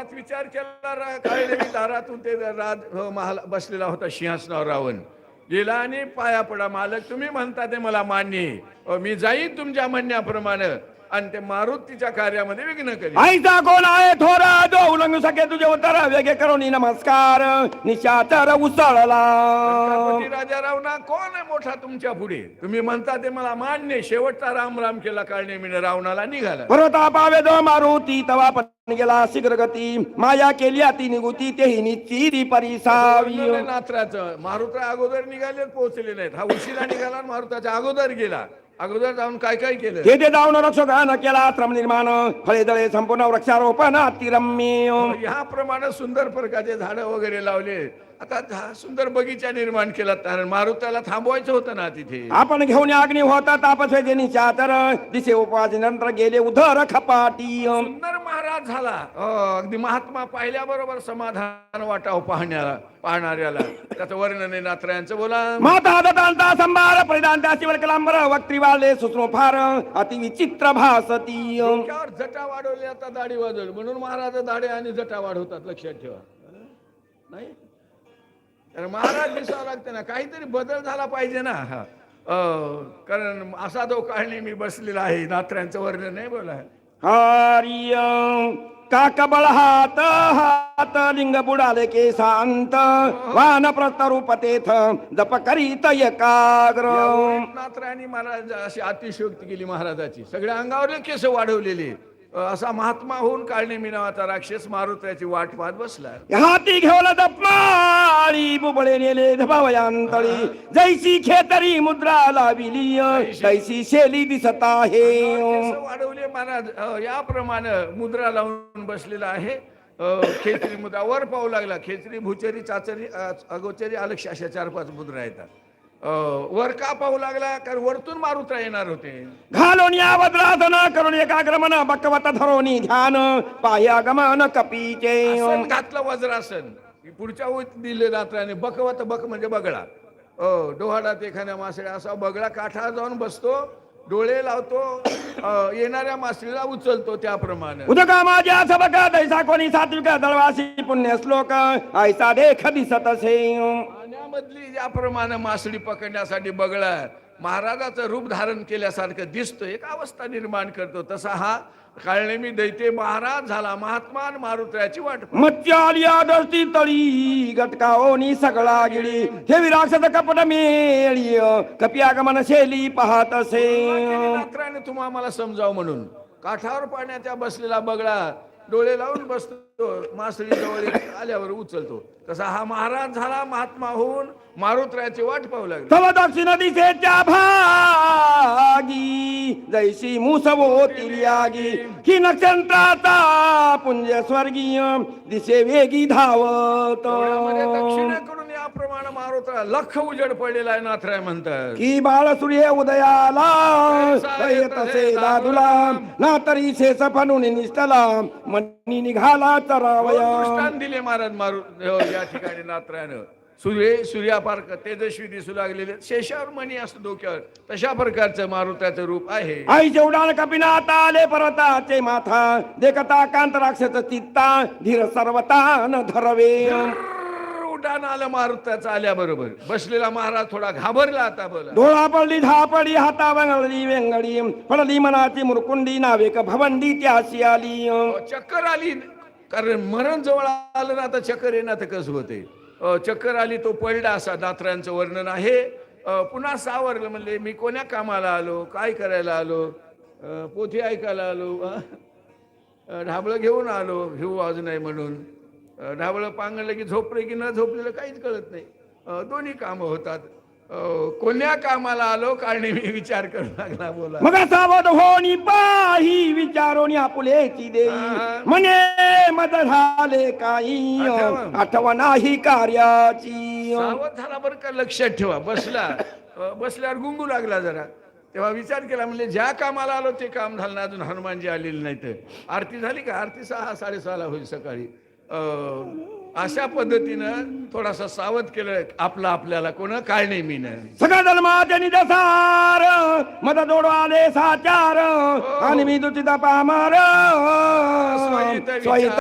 मनात विचार केला रा- काळले मी दारातून ते राज अ, हो, महाल बसलेला होता सिंहासनावर रावण गेला आणि पाया पडा मालक. तुम्ही म्हणता ते मला मान्य हो, मी जाईन तुमच्या म्हणण्याप्रमाणे आणि ते मारुतीच्या कार्यामध्ये विघ्न करेन आईचा कोण आहे थोरा जो उलंगू सके तुझे उत्तर वेगे करून नमस्कार निशाचर उसळला. छत्रपती राजाराव ना कोण आहे मोठा तुमच्यापुढे? तुम्ही म्हणता ते मला मान्य. शेवटचा राम राम केला काळने मी रावणाला निघाला. पर्वता पावे जो मारुती तवा गेला शीघ्र गती. माया केली अति निगुती तेही निश्चिती परिसावी. नात्राचं मारुता अगोदर निघाले पोहोचले नाहीत. हा उशिरा निघाला मारुताच्या अगोदर गेला. अगोदर जाऊन काय काय केलं? तेथे जाऊन रक्षकान केला श्रम निर्माण फळे दळे संपूर्ण वृक्षारोपण अतिरम्य. ह्याप्रमाणे सुंदर प्रकारचे झाडं वगैरे लावले. आता सुंदर बगीचा निर्माण केला कारण मारुताला थांबवायचं होतं ना तिथे. आपण घेऊन अग्नी होता तापस्वे निशाचर दिसे उपवास नंतर गेले उधर खपाटी सुंदर महाराज झाला. अगदी महात्मा पाहिल्याबरोबर समाधान वाटावं पाहण्याला पाहणाऱ्याला. त्याचं वर्णन नात्र्यांचं बोला. माता दतांता संभार परिधान शिवर कलांबर वक्त्री वाले सुस्रो फार अति विचित्र भासती डोक्यावर जटा वाढवली आता दाढी वाजवली. म्हणून महाराज दाढी आणि जटा वाढवतात लक्षात ठेवा. नाही? तर महाराज दिसावं लागते ना काहीतरी बदल झाला पाहिजे ना. कारण असा जो काळणी मी बसलेला आहे नात्र्यांचं वर्णन नाही बोला. हरिय काकबळ हात हात लिंग बुडाले के शांत. वान प्रस्तरूप तेथ जप करीत एकाग्र. नात्र्यांनी महाराज अशी अतिशयोक्ती केली महाराजाची. सगळ्या अंगावर केस वाढवलेली. असा महात्मा होऊन काळणे मी नावाचा राक्षस मारुत्याची वाट पाहत बसला. हाती घेऊन जपमाळी बुबळे नेले धबावयांतळी. जैसी खेतरी मुद्रा लाविली. तैसी शेली दिसत आहे. वाढवले महाराज याप्रमाणे मुद्रा लावून बसलेला आहे. खेचरी मुद्रा वर पाहू लागला. खेचरी भुचरी चाचरी अगोचरी अलक्ष अशा चार पाच मुद्रा येतात. वर का पाहू लागला कारण वरतून मारुत्रा येणार होते. घालून या वज्रासन करून एकाग्रमन बकवत धरोनी ध्यान पाया गमन कपीचे. आसन घातलं वज्रासन. पुढच्या ओळीत दिले रात्राने बकवत बक म्हणजे बगळा. डोहाडात एखाद्या मासळ्या असा बगळा काठावर जाऊन बसतो डोळे लावतो येणाऱ्या मासळीला उचलतो त्याप्रमाणे. उदका माझ्या सबक दैसा कोणी सात्विक दळवासी पुण्य श्लोक ऐसा देख दिसत असे. पाण्यामधली ज्याप्रमाणे मासळी पकडण्यासाठी बगळा महाराजाचं रूप धारण केल्यासारखं दिसतो एक अवस्था निर्माण करतो. तसा हा काळनेमी दैते महाराज झाला महात्मा आणि मारुत्र्याची वाट पाहतो. मत्स्यालिया दृष्टी तळी गटकाओनी सगळा गिळी. ठेवी राक्षस कपट मेळी कपिया गमन शेली पाहत असे. रात्राने तुम्हा मला समजाव म्हणून. काठावर पाण्याच्या बसलेला बगळा डोळे लावून बसतो. मासळी जवळ आल्यावर उचलतो. तसा हा महाराज झाला महात्मा होऊन मारुत्र्याची वाट पाहू लागला. तव दक्षिण दिशेच्या भागी जैशी मुसवो तिर्यागी की नक्षत्राचा पुंज स्वर्गीय दिसे वेगी धावत मारुत्रा लख उजड पडलेला आहे नाथराय म्हणतात. की बाळ सूर्य उदयाला येत असे दादुला ना तरी शेष फणून निष्ठला मनी निघाला चरावया. दिले महाराज मारू हो, या ठिकाणी नात्रायनं सूर्य सूर्यापार तेजस्वी दिसू लागलेले शेषावर मणी असतो डोक्यावर. तशा प्रकारचं मारुत्याचं रूप आहे. आई जेवढा कपिनाथ आले पर्वताचे माथा. देखता कांत राक्षस चित्ता धीर सर्वता न धरवे. उड्डाण आलं मारुत्याचं आल्याबरोबर. बसलेला महाराज थोडा घाबरला आता बोला. डोळा पडली धापडी हाता वंगळली वेंगडी. पडली मनाची मुरकुंडी नावेक भवंडी त्याशी आली. चक्कर आली. कारण मरण जवळ आलं ना आता चक्कर येणार तर कसं होते? चक्कर आली तो पडला असा दात्रांचं वर्णन आहे. पुन्हा सावरलं म्हणले मी कोण्या कामाला आलो? काय करायला आलो? पोथी ऐकायला आलो? ढाबळं घेऊन आलो? घेऊ आज नाही म्हणून. ढाबळं पांगलं की झोपले की न झोपलेलं काहीच कळत नाही. दोन्ही कामं होतात. कोण्या कामाला आलो कारण मी विचार करू लागला बोला. मग सावध होनी पाही विचारोनी आपुलेची देई. हा. म्हणे मद झाले काही. आठवण. आठवण नाही कार्याची. सावध झाला बरं का लक्षात ठेवा. बसला. बसल्यावर गुंगू लागला जरा. तेव्हा विचार केला म्हणजे ज्या कामाला आलो ते काम झालं ना अजून हनुमानजी आलेले नाही तर आरती झाली का? आरती सहा साडेसहाला होईल सकाळी. अशा पद्धतीनं थोडासा सावध केलं आपलं आपल्याला कोण काय नाही मी सगळं जन्माचे निदसार मद जोडो आले साचार आणि मी दुचिता पामार.